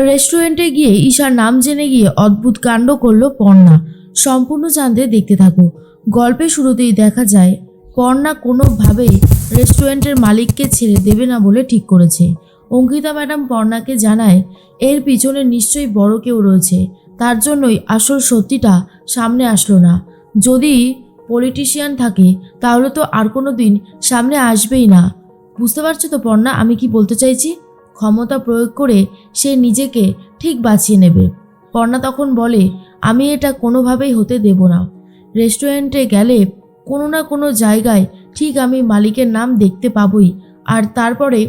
রেস্টুরেন্টে গিয়ে ঈশার নাম জেনে গিয়ে অদ্ভুত কাণ্ড করল পর্ণা। সম্পূর্ণ জানতে দেখতে থাকো। গল্পের শুরুতেই দেখা যায়, পর্ণা কোনোভাবেই রেস্টুরেন্টের মালিককে ছেড়ে দেবে না বলে ঠিক করেছে। অঙ্কিতা ম্যাডাম পর্ণাকে জানায়, এর পিছনে নিশ্চয়ই বড় কেউ রয়েছে। তার জন্যই আসল সত্যিটা সামনে আসলো না। যদি পলিটিশিয়ান থাকে, তাহলে তো আর কোনো দিন সামনে আসবেই না। বুঝতে পারছ তো পর্ণা, আমি কি বলতে চাইছি? ক্ষমতা প্রয়োগ করে সে নিজেকে ঠিক বাঁচিয়ে নেবে। পর্ণা তখন বলে, আমি এটা কোনোভাবেই হতে দেব না। রেস্টুরেন্টে গেলে কোনো না কোনো জায়গায় ঠিক আমি মালিকের নাম দেখতে পাবই আর তারপরে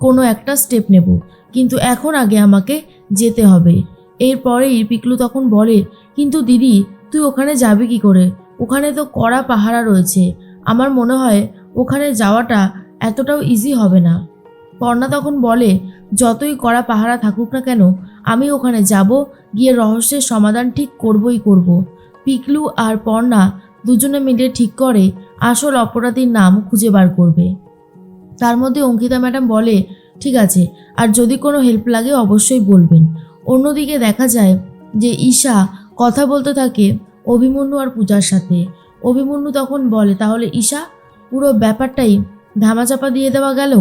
কোনো একটা স্টেপ নেব। কিন্তু এখন আগে আমাকে যেতে হবে এরপরেই পিকলু তখন বলে, কিন্তু দিদি, তুই ওখানে যাবি কি করে? ওখানে তো কড়া পাহারা রয়েছে। আমার মনে হয় ওখানে যাওয়াটা এতটাও ইজি হবে না। পর্ণা তখন বলে, যতই কড়া পাহারা থাকুক না কেন, আমি ওখানে যাব, গিয়ে রহস্যের সমাধান ঠিক করবই করব। পিকলু আর পর্ণা দুজনে মিলে ঠিক করে আসল অপরাধীর নাম খুঁজে বার করবে। তার মধ্যে অঙ্কিতা ম্যাডাম বলে, ঠিক আছে, আর যদি কোনো হেল্প লাগে অবশ্যই বলবেন। অন্যদিকে দেখা যায় যে ঈশা কথা বলতে থাকে অভিমন্যু আর পূজার সাথে। অভিমন্যু তখন বলে, তাহলে ঈশা, পুরো ব্যাপারটাই ধামাচাপা দিয়ে দেওয়া গেল?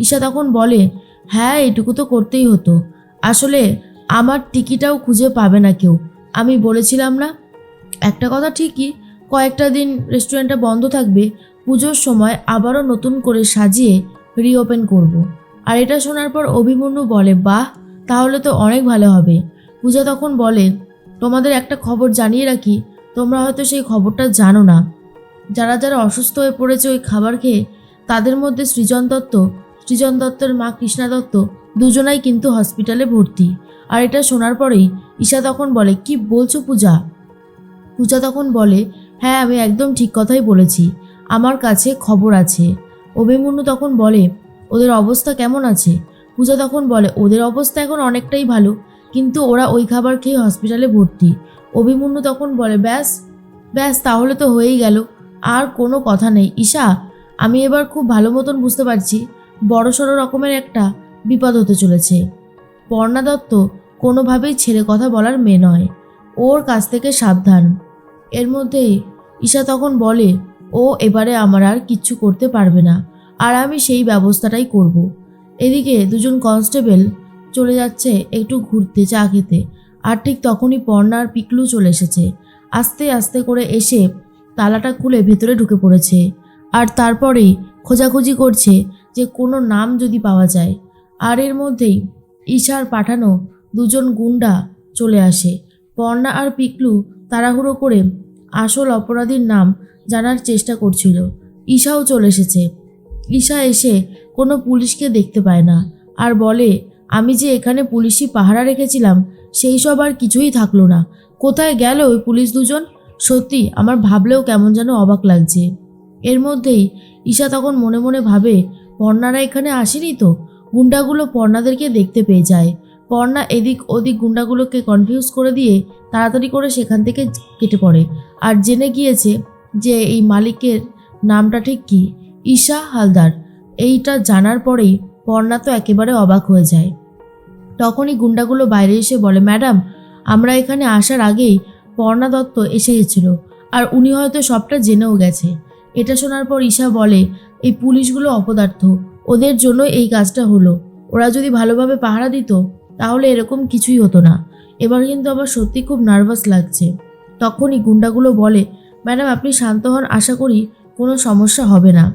ঈশা তখন বলে হ্যাঁ এটুকু তো করতেই হতো। আসলে আমার টিকিটাও খুঁজে পাবে না কেউ। আমি বলেছিলাম না? একটা কথা ঠিকই, কয়েকটা দিন রেস্টুরেন্টটা বন্ধ থাকবে, পুজোর সময় আবারও নতুন করে সাজিয়ে রিওপেন করব। আর এটা শোনার পর অভিমন্যু বলে, বাহ, তাহলে তো অনেক ভালো হবে। পূজা তখন বলে, তোমাদের একটা খবর জানিয়ে রাখি, তোমরা হয়তো সেই খবরটা জানো না। যারা যারা অসুস্থ হয়ে পড়েছে ওই খাবার খেয়ে, তাদের মধ্যে সৃজন দত্ত সৃজন দত্তের মা কৃষ্ণা দত্ত দুজনাই কিন্তু হসপিটালে ভর্তি। আর এটা শোনার পরেই ঈশা তখন বলে, কি বলছো পূজা? পূজা তখন বলে হ্যাঁ আমি একদম ঠিক কথাই বলেছি। আমার কাছে খবর আছে। অভিমন্যু তখন বলে, ওদের অবস্থা কেমন আছে? পূজা তখন বলে, ওদের অবস্থা এখন অনেকটাই ভালো, কিন্তু ওরা ওই খাবার খেয়ে হসপিটালে ভর্তি। অভিমন্যু তখন বলে, ব্যাস ব্যাস, তাহলে তো হয়েই গেল। আর কোনো কথা নেই। ঈশা, আমি এবার খুব ভালো মতন বুঝতে পারছি। বড় সড়ো রকমের একটা বিপদ হতে চলেছে। পর্ণা দত্ত কোনোভাবেই ছেড়ে কথা বলার মেয়ে নয়। ওর কাছ থেকে সাবধান। এর মধ্যেই ঈশা তখন বলে, ও এবারে আমার আর কিচ্ছু করতে পারবে না। আর আমি সেই ব্যবস্থাটাই করব। এদিকে দুজন কনস্টেবল চলে যাচ্ছে একটু ঘুরতে চা খেতে। আর ঠিক তখনই পর্ণা আর পিকলু চলে এসেছে। আস্তে আস্তে করে এসে তালাটা খুলে ভেতরে ঢুকে পড়েছে। আর তারপরেই খোঁজাখুঁজি করছে যে কোনো নাম যদি পাওয়া যায়। আর এর মধ্যেই ঈশার পাঠানো দুজন গুন্ডা চলে আসে। পর্ণা আর পিকলু তাড়াহুড়ো করে আসল অপরাধীর নাম জানার চেষ্টা করছিল। ঈশাও চলে এসেছে। ঈশা এসে কোনো পুলিশকে দেখতে পায় না আর বলে, আমি যে এখানে পুলিশি পাহারা রেখেছিলাম, সেই সব আর কিছুই থাকল না। কোথায় গেল ওই পুলিশ দুজন? সত্যি আমার ভাবলেও কেমন যেন অবাক লাগছে। এর মধ্যেই ঈশা তখন মনে মনে ভাবে পর্ণারা এখানে আসেনি তো? গুন্ডাগুলো পর্ণাদেরকে দেখতে পেয়ে যায়। পর্ণা এদিক ওদিক গুন্ডাগুলোকে কনফিউজ করে দিয়ে তাড়াতাড়ি করে সেখান থেকে কেটে পড়ে। আর জেনে গিয়েছে যে এই মালিকের নামটা ঠিক কি? ঈশা হালদার। এইটা জানার পরেই পর্ণা তো একেবারে অবাক হয়ে যায়। তখনই গুন্ডাগুলো বাইরে এসে বলে, ম্যাডাম, আমরা এখানে আসার আগেই পর্ণা দত্ত এসে গেছিল। আর উনি হয়তো সবটা জেনেও গেছে। এটা শোনার পর ঈশা বলে, এই পুলিশগুলো অপদার্থ। ওদের জন্য এই কাজটা হলো। ওরা যদি ভালোভাবে পাহারা দিত, তাহলে এরকম কিছুই হতো না। এবার কিন্তু আবার সত্যি খুব নার্ভাস লাগছে। তখনই গুন্ডাগুলো বলে, ম্যাডাম, আপনি শান্ত হন, আশা করি কোনো সমস্যা হবে না।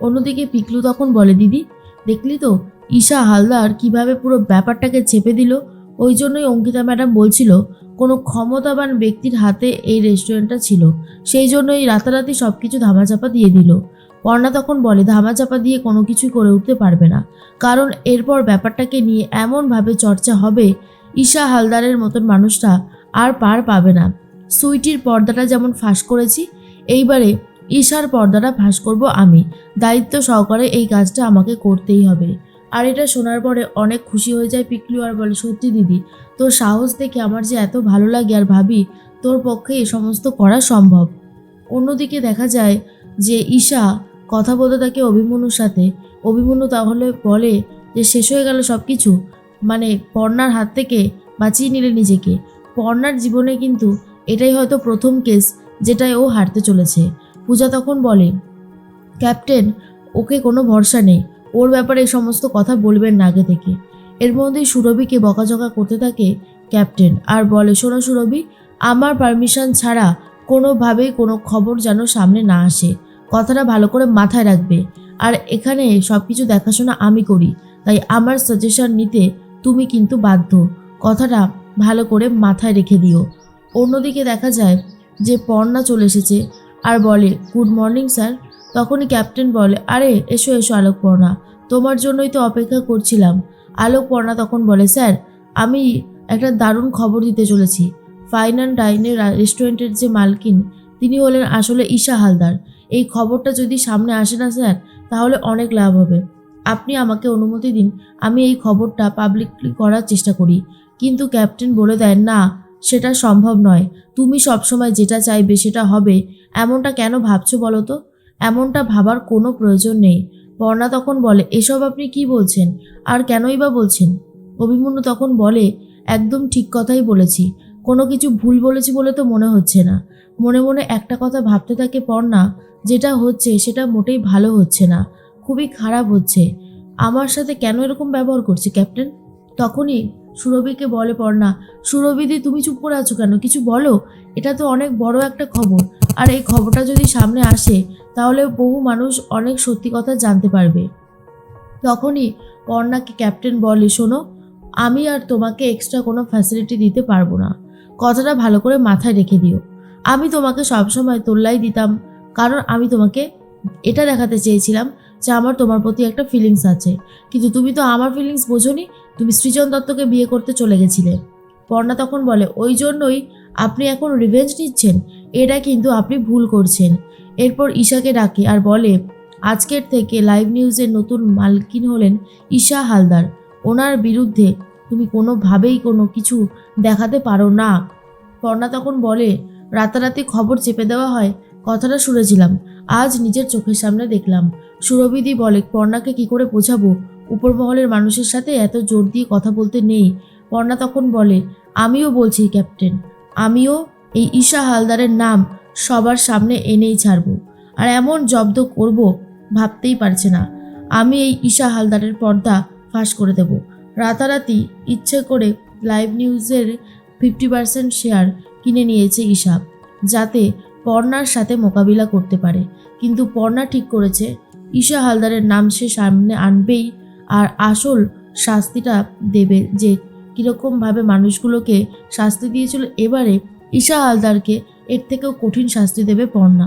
অন্যদিকে পিকলু তখন বলে, দিদি, দেখলি তো, ঈশা হালদার কীভাবে পুরো ব্যাপারটাকে চেপে দিল? ওই জন্যই অঙ্কিতা ম্যাডাম বলছিল, কোনো ক্ষমতাবান ব্যক্তির হাতে এই রেস্টুরেন্টটা ছিল। সেই জন্যই রাতারাতি সব কিছু ধামাচাপা দিয়ে দিল। পর্ণা তখন বলে, ধামাচাপা দিয়ে কোনো কিছুই করে উঠতে পারবে না। কারণ এরপর ব্যাপারটাকে নিয়ে এমনভাবে চর্চা হবে, ঈশা হালদারের মতন মানুষটা আর পার পাবে না। সুইটির পর্দাটা যেমন ফাঁস করেছি, এইবারে ঈশার পর্দাটা ফাঁস করব আমি। দায়িত্ব সহকারে এই কাজটা আমাকে করতেই হবে। আর এটা শোনার পরে অনেক খুশি হয়ে যায় পিকলু আর বলে, সত্যি দিদি, তোর সাহস দেখে আমার যে এত ভালো লাগে আর ভাবি, তোর পক্ষে এ সমস্ত করা সম্ভব। অন্যদিকে দেখা যায় যে ঈশা কথা বলতে থাকে অভিমন্যুর সাথে। অভিমন্যু তাহলে বলে যে, শেষ হয়ে গেল সব কিছু মানে পর্ণার হাত থেকে বাঁচিয়ে নিলে নিজেকে। পর্ণার জীবনে কিন্তু এটাই হয়তো প্রথম কেস যেটায় ও হারতে চলেছে। পূজা তখন বলে, ক্যাপ্টেন, ওকে কোনো ভরসা নেই। ওর ব্যাপারে এই সমস্ত কথা বলবেন না আগে থেকে। এর মধ্যেই সুরভিকে বকাঝকা করতে থাকে ক্যাপ্টেন। আর বলে, শোনো সুরভি, আমার পারমিশন ছাড়া কোনোভাবেই কোনো খবর যেন সামনে না আসে। কথাটা ভালো করে মাথায় রাখবে। আর এখানে সব কিছু দেখাশোনা আমি করি। তাই আমার সাজেশন নিতে তুমি কিন্তু বাধ্য। কথাটা ভালো করে মাথায় রেখে দিও। অন্যদিকে দেখা যায় যে পর্ণা চলে এসেছে। আর বলে, গুড মর্নিং স্যার। তখনই ক্যাপ্টেন বলে, আরে, এসো এসো আলোকপর্ণা। তোমার জন্যই তো অপেক্ষা করছিলাম। আলোকপর্ণা তখন বলে, স্যার, আমি একটা দারুণ খবর দিতে চলেছি। ফাইন অ্যান্ড ডাইনের রেস্টুরেন্টের যে মালকিন, তিনি হলেন আসলে ঈশা হালদার। এই খবরটা যদি সামনে আসে না, স্যার, তাহলে অনেক লাভ হবে। আপনি আমাকে অনুমতি দিন, আমি এই খবরটা পাবলিকলি করার চেষ্টা করি। কিন্তু ক্যাপ্টেন বলে দেন, না, সেটা সম্ভব নয়। তুমি সবসময় যেটা চাইবে সেটা হবে। এমনটা কেন ভাবছ বলো তো? এমনটা ভাবার কোনো প্রয়োজন নেই। পর্ণা তখন বলে, এসব আপনি কি বলছেন? আর কেনই বা বলছেন? অভিমন্যু তখন বলে, একদম ঠিক কথাই বলেছি। কোনো কিছু ভুল বলেছি বলে তো মনে হচ্ছে না। মনে মনে একটা কথা ভাবতে থাকে পর্ণা, যেটা হচ্ছে সেটা মোটেই ভালো হচ্ছে না। খুবই খারাপ হচ্ছে। আমার সাথে কেন এরকম ব্যবহার করছে, ক্যাপ্টেন? তখনই সুরভিকে বলে, পর্ণা, সুরভিদি, তুমি চুপ করে আছো কেন? কিছু বলো? এটা তো অনেক বড় একটা খবর। আর এই খবরটা যদি সামনে আসে, তাহলে বহু মানুষ অনেক সত্যি কথা জানতে পারবে। তখনই পর্ণাকে ক্যাপ্টেন বলে, শোনো, আমি আর তোমাকে এক্সট্রা কোনো ফ্যাসিলিটি দিতে পারব না। কথাটা ভালো করে মাথায় রেখে দিও। আমি তোমাকে সবসময় তোল্লাই দিতাম, কারণ আমি তোমাকে এটা দেখাতে চেয়েছিলাম যে আমার তোমার প্রতি একটা ফিলিংস আছে। কিন্তু তুমি তো আমার ফিলিংস বোঝোনি তুমি সৃজন দত্তকে বিয়ে করতে চলে গেছিলে। পর্ণা তখন বলে, ওই জন্যই আপনি এখন রিভেঞ্জ নিচ্ছেন। এটা কিন্তু আপনি ভুল করছেন। এরপর ঈশাকে ডাকে আর বলে, আজকের থেকে লাইভ নিউজের নতুন মালকিন হলেন ঈশা হালদার। ওনার বিরুদ্ধে তুমি কোনোভাবেই কোনো কিছু দেখাতে পারো না। পর্ণা তখন বলে, রাতারাতি খবর চেপে দেওয়া হয়। কথাটা শুনেছিলাম। আজ নিজের চোখের সামনে দেখলাম। সুরবিদি বলে, পর্ণাকে কি করে বোঝাবো? উপরমহলের মানুষের সাথে এত জোর দিয়ে কথা বলতে নেই। পর্ণা তখন বলে, আমিও বলছি, ক্যাপ্টেন। আমিও এই ঈশা হালদারের নাম সবার সামনে এনেই ছাড়ব। আর এমন জব্দ করব ভাবতেই পারছে না। আমি এই ঈশা হালদারের পর্দা ফাঁস করে দেব। রাতারাতি ইচ্ছে করে লাইভ নিউজের ফিফটি পার্সেন্ট শেয়ার কিনে নিয়েছে ঈশা, যাতে পর্ণার সাথে মোকাবিলা করতে পারে। কিন্তু পর্ণা ঠিক করেছে, ঈশা হালদারের নাম সে সামনে আনবেই আর আসল শাস্তিটা দেবে যে কীরকমভাবে মানুষগুলোকে শাস্তি দিয়েছিল। এবারে ঈশা হালদারকে এর থেকেও কঠিন শাস্তি দেবে পর্ণা।